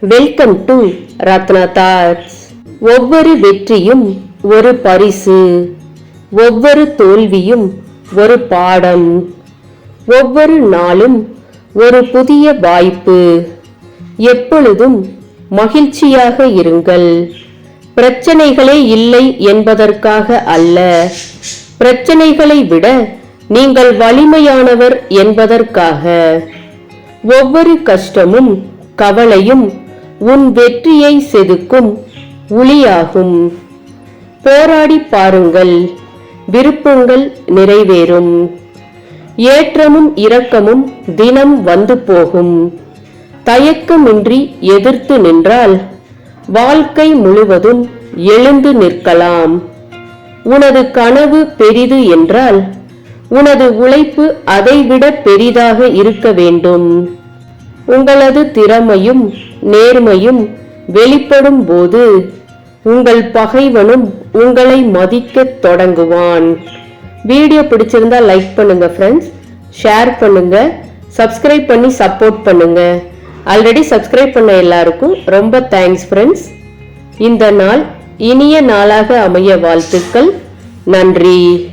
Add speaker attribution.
Speaker 1: Welcome to Ratna thoughts ஒவ்வொரு வெற்றியும் ஒரு பரிசு. ஒவ்வொரு தோல்வியும் ஒரு பாடம். ஒவ்வொரு நாளும் ஒரு புதிய வாய்ப்பு. எப்பொழுதும் மகிழ்ச்சியாக இருங்கள். பிரச்சனைகளே இல்லை என்பதற்காக அல்ல. பிரச்சனைகளை விட நீங்கள் வலிமையானவர் என்பதற்காக. ஒவ்வொரு கஷ்டமும் கவலையும் உன் வெற்றியை செதுக்கும் ஒளியாகும். போராடி பாருங்கள் விருப்பங்கள் நிறைவேறும். ஏற்றமும் இரக்கமும் தினம் வந்து போகும். தயக்கமின்றி எதிர்த்து நின்றால் வாழ்க்கை முழுவதும் எழுந்து நிற்கலாம். உனது கனவு பெரிது என்றால் உனது உழைப்பு அதைவிட பெரிதாக இருக்க வேண்டும். உங்களது திறமையும் நேர்மையும் வெளிப்படும் போது உங்கள் பகைவனும் உங்களை மதிக்கத் தொடங்குவான். வீடியோ பிடிச்சிருந்தா லைக் பண்ணுங்க ஃப்ரெண்ட்ஸ் ஷேர் பண்ணுங்க. சப்ஸ்கிரைப் பண்ணி சப்போர்ட் பண்ணுங்க. ஆல்ரெடி சப்ஸ்கிரைப் பண்ண எல்லாருக்கும் ரொம்ப தேங்க்ஸ் ஃப்ரெண்ட்ஸ் இந்த நாள் இனிய நாளாக அமைய வாழ்த்துக்கள். நன்றி.